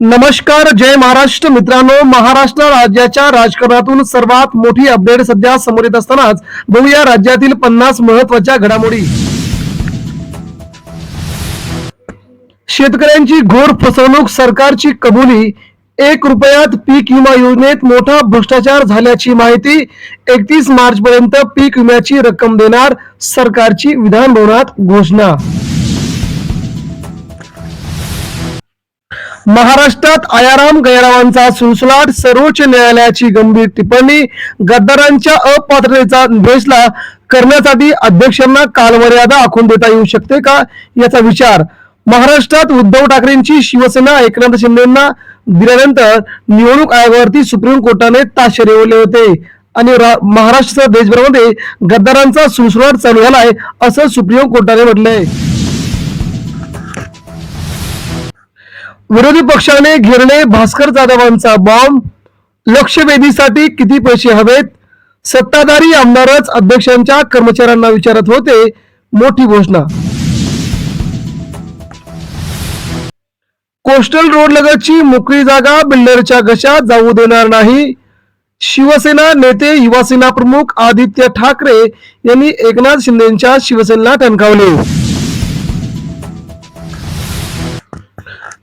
नमस्कार जय महाराष्ट्र. मित्रांनो महाराष्ट्र राज्याच्या राजकारणातून सर्वात मोठी अपडेट सध्या समोर येत असतानाच बघूया राज्यातील पन्नास महत्त्वाच्या घडामोडी. शेतकऱ्यांची घोर फसवणूक सरकारची कबुली एक रुपयात पीक विमा योजनेत मोठा भ्रष्टाचार झाल्याची माहिती एकतीस मार्च पर्यंत पीक विम्याची रक्कम देणार सरकारची विधानभवनात घोषणा. महाराष्ट्रात आयाराम गैरावांचा सुळसुलाट सर्वोच्च न्यायालयाची गंभीर टिप्पणी गद्दारांच्या अपात्रतेचा देशला करण्यासाठी अध्यक्षांना कालमर्यादा आखून देता येऊ शकते का याचा विचार महाराष्ट्रात उद्धव ठाकरेंची शिवसेना एकनाथ शिंदेना दिल्यानंतर निवडणूक आयोगावरती सुप्रीम कोर्टाने ताशे रेवले होते. आणि महाराष्ट्र देशभरामध्ये गद्दारांचा सुळसुळाट चालू झालाय असं सुप्रीम कोर्टाने म्हटलंय. विरोधी पक्षाने घेरणे भास्कर जाधवांचा बॉम्ब लक्षवेधीसाठी किती पैसे हवेत? सत्ताधारी आमदारच अध्यक्षांच्या कर्मचाऱ्यांना विचारत होते. मोठी घोषणा. कोस्टल रोड लगतची मोकळी जागा बिल्डरच्या घशात जाऊ देणार नाही. शिवसेना नेते युवासेना प्रमुख आदित्य ठाकरे यांनी एकनाथ शिंदेच्या शिवसेनेला टणकावले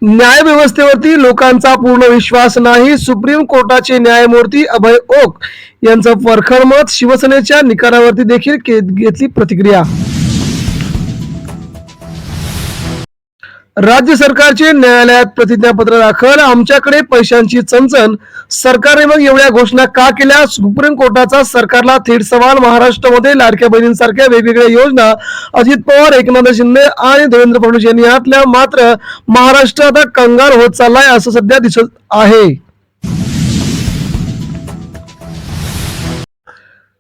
न्याय व्यवस्थेवरती लोकांचा पूर्ण विश्वास नाही. सुप्रीम कोर्टाचे न्यायमूर्ती अभय ओक यांचं परखड मत शिवसेनेच्या निकालावरती देखील घेतली प्रतिक्रिया. राज्य सरकारचे न्यायालयात प्रतिज्ञापत्र दाखल आमच्याकडे पैशांची चणचण. सरकारने मग एवढ्या घोषणा का केल्या? सुप्रीम कोर्टाचा सरकारला थेट सवाल महाराष्ट्रामध्ये लाडक्या बहिणींसारख्या वेगवेगळ्या योजना अजित पवार एकनाथ शिंदे आणि देवेंद्र फडणवीस यांनी आटल्या मात्र महाराष्ट्र आता कंगाल होत चाललाय असं सध्या दिसत आहे.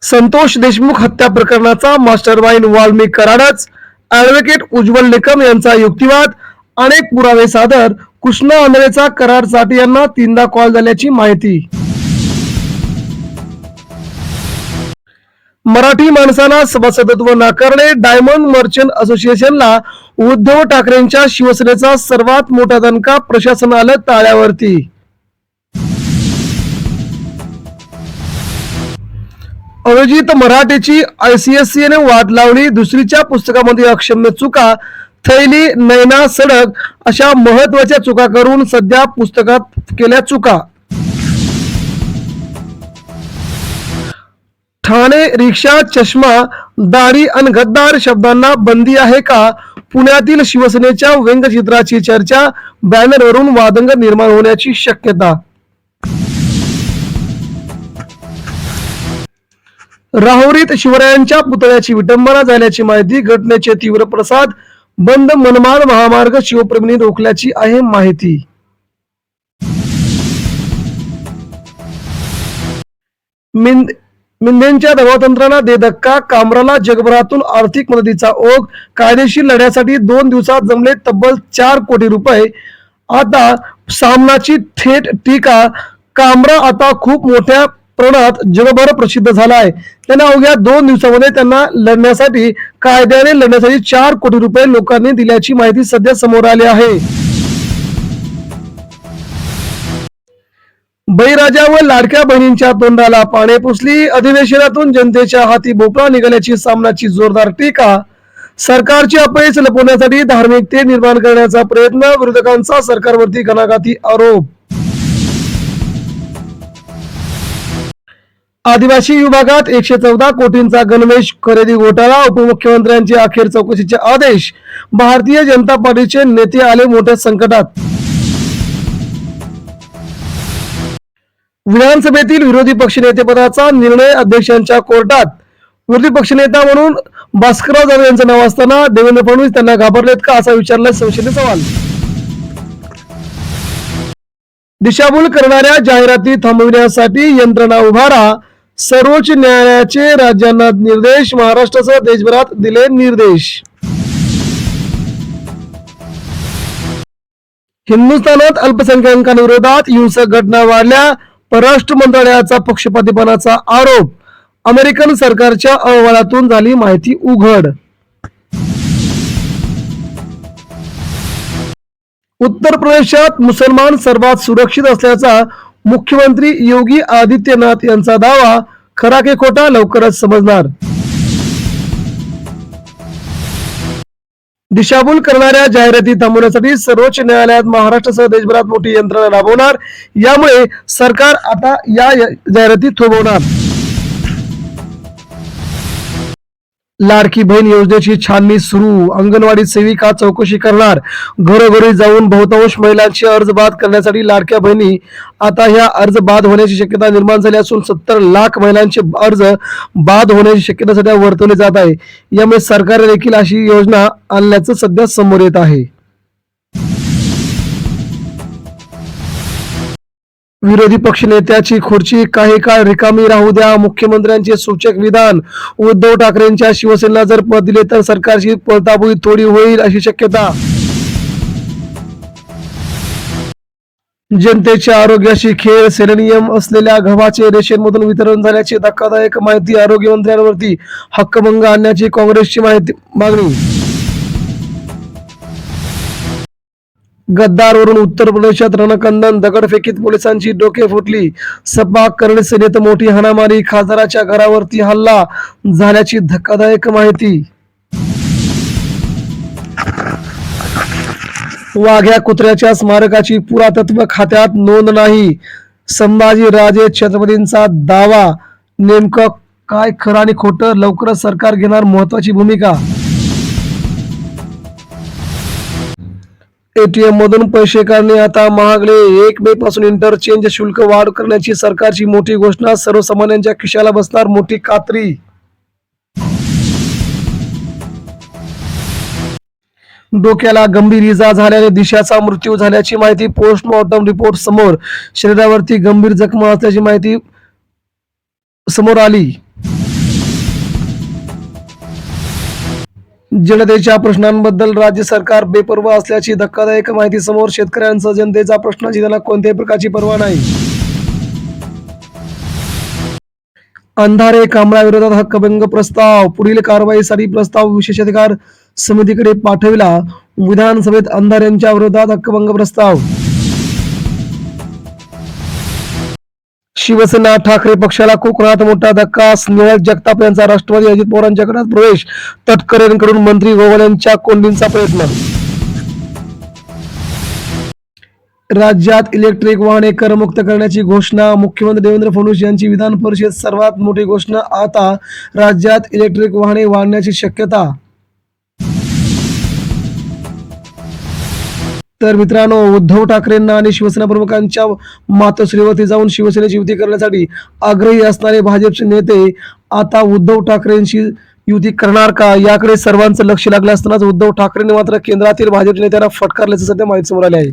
संतोष देशमुख हत्या प्रकरणाचा मास्टर माइंड वाल्मिक कराडच. ऍडव्होकेट उज्ज्वल निकम यांचा युक्तिवाद. अनेक पुरावे सादर कृष्णा आंधळेचा करारसाठी यांना तीनदा कॉल झाल्याची माहिती. मराठी माणसाला सभासदत्व नाकारणे डायमंड मर्चंट असोसिएशनला उद्धव ठाकरेंच्या शिवसेनेचा सर्वात मोठा दणका प्रशासनाला ताळ्यावरती. अभिजित मराठीची आयसीएससी ने लावली दुसरीच्या पुस्तकामध्ये अक्षम्य चुका थैली नैना सडक अशा महत्त्वाच्या चुका करून सध्या पुस्तकात केल्या चुका. ठाणे रिक्षा चष्मा दाढी आणि गद्दार शब्दांना बंदी आहे का? पुण्यातील शिवसेनेच्या व्यंगचित्राची चर्चा बॅनरवरून वादंग निर्माण होण्याची शक्यता. राहुरीत शिवरायांच्या पुतळ्याची विटंबना झाल्याची माहिती घटनेचे तीव्र प्रसाद बंद मनमाड महामार्ग शिवप्रेमींनी रोखल्याची आहे माहिती. मिंद मिंदेंच्या दबावतंत्रांना दे धक्का कामराला जगभरातून आर्थिक मदतीचा ओघ कायदेशीर लढ्यासाठी दोन दिवसात जमले तब्बल चार कोटी रुपये. आता सामनाची थेट टीका कामरा आता खूप मोठ्या प्रमाणात जगभर प्रसिद्ध झाला आहे त्यांना अवघ्या दोन दिवसामध्ये त्यांना लढण्यासाठी कायद्याने लढण्यासाठी चार कोटी रुपये लोकांनी दिल्याची माहिती सध्या समोर आली आहे. बळीराजा व लाडक्या बहिणींच्या तोंडाला पाने पुसली. अधिवेशनातून जनतेच्या हाती भोपळा निघाल्याची सामनाची जोरदार टीका. सरकारची अपयश लपवण्यासाठी धार्मिकते निर्माण करण्याचा प्रयत्न विरोधकांचा सरकारवरती घणाघाती आरोप. आदिवासी विभागात एकशे चौदा कोटींचा गणवेश खरेदी घोटाळा उपमुख्यमंत्र्यांचे अखेर चौकशीचे आदेश भारतीय जनता पार्टीचे नेते आले मोठ्या संकटात. विधानसभेतील विरोधी पक्षनेतेपदाचा निर्णय अध्यक्षांच्या कोर्टात. विरोधी पक्षनेता म्हणून भास्करराव जाधव यांचं नाव असताना देवेंद्र फडणवीस त्यांना घाबरलेत का असा विचारला संशय सवाल. दिशाभूल करणाऱ्या जाहिराती थांबविण्यासाठी यंत्रणा उभारा सर्वोच्च न्यायालयाचे राज्यांना निर्देश महाराष्ट्रासह देशभरात दिले निर्देश. हिंदुस्थानात अल्पसंख्याकांविरोधात हिंसक घटना वाढल्या परराष्ट्र मंत्रालयाचा पक्षपातीपणाचा आरोप. अमेरिकन सरकारच्या अहवालातून झाली माहिती उघड. उत्तर प्रदेशात मुसलमान सर्वात सुरक्षित असल्याचा मुख्यमंत्री योगी आदित्यनाथ यांचा दावा खरा के खोटा लवकरच समजणार. दिशाभूल करणाऱ्या जाहिराती थांबवण्यासाठी सर्वोच्च न्यायालयात महाराष्ट्रासह देशभरात मोठी यंत्रणा राबवणार. यामुळे सरकार आता या जाहिराती थोबवणार. लाडकी बहीण योजनेची छाननी सुरू. अंगणवाडी सेविका चौकशी करणार. घरोघरी जाऊन बहुतांश महिलांची अर्ज बाद करण्यासाठी लाडक्या बहिणी आता ह्या अर्ज बाद होण्याची शक्यता निर्माण झाली असून सत्तर लाख महिलांचे अर्ज बाद होण्याची शक्यता सध्या वर्तवली जात आहे. यामुळे सरकारने देखील अशी योजना आणल्याचं सध्या समोर येत आहे. विरोधी पक्षनेत्याची खुर्ची काही काळ रिकामी राहू द्या. मुख्यमंत्र्यांचे सूचक विधान उद्धव ठाकरेंच्या शिवसेनेला जर पद दिले तर सरकारची पळताबुई थोडी होईल अशी शक्यता. जनतेच्या आरोग्याशी खेळ सेलेनियम असलेल्या गव्हाचे रेशनमधून वितरण झाल्याची धक्कादायक माहिती आरोग्यमंत्र्यांवरती हक्कभंग आणण्याची काँग्रेसची माहिती मागणी. गद्दारवरून उत्तर प्रदेशात रणकंदन दगडफेकीत पोलिसांची डोके फुटली. सपा करणे सेनेत मोठी हाणामारी खासदाराच्या घरावरती हल्ला झाल्याची धक्कादायक माहिती. वाघ्या कुत्र्याच्या स्मारकाची पुरातत्व खात्यात नोंद नाही. संभाजी राजे छत्रपतींचा दावा. नेमकं काय खरं आणि खोटं? लवकरच सरकार घेणार महत्वाची भूमिका. एटीएम मधून पैसे काढणे आता महागले एक मे पासून इंटरचेंज शुल्क वाढ करण्याची सरकारची मोठी घोषणा. सर्वसामान्यांच्या खिशाला बसणार मोठी कात्री. डोक्याला गंभीर इजा झाल्याने दिशाचा मृत्यू झाल्याची माहिती पोस्टमॉर्टम रिपोर्ट समोर. शरीरावरती गंभीर जखमा असल्याची माहिती समोर आली. जनतेच्या प्रश्नांबद्दल राज्य सरकार बेपर्वा असल्याची धक्कादायक माहिती समोर शेतकऱ्यांसह जनतेचा प्रश्न जिल्ह्याला कोणत्याही प्रकारची पर्वा नाही. अंधारे कांबळा हक्कभंग प्रस्ताव. पुढील कारवाईसाठी प्रस्ताव विशेष अधिकार समितीकडे पाठविला. विधानसभेत अंधाऱ्यांच्या विरोधात हक्कभंग प्रस्ताव. शिवसेना ठाकरे पक्षाला कोकणात मोठा धक्का स्नेहल जगताप यांचा राष्ट्रवादी अजित पवारांच्या गटात प्रवेश तटकरेंकडून मंत्री गोवळ यांच्या कोंडींचा प्रयत्न. राज्यात इलेक्ट्रिक वाहने करमुक्त करण्याची घोषणा मुख्यमंत्री देवेंद्र फडणवीस यांची विधान परिषद सर्वात मोठी घोषणा. आता राज्यात इलेक्ट्रिक वाहने वाढण्याची शक्यता तर मित्रांनो उद्धव ठाकरेंना आणि शिवसेना प्रमुखांच्या मातोश्रीवरती जाऊन शिवसेनेची युती करण्यासाठी आग्रही असणारे भाजपचे नेते आता उद्धव ठाकरेंशी युती करणार का? याकडे सर्वांचं लक्ष लागलं असतानाच उद्धव ठाकरेंनी मात्र केंद्रातील भाजप नेत्यांना फटकारल्याचं सध्या माहिती समोर आले आहे.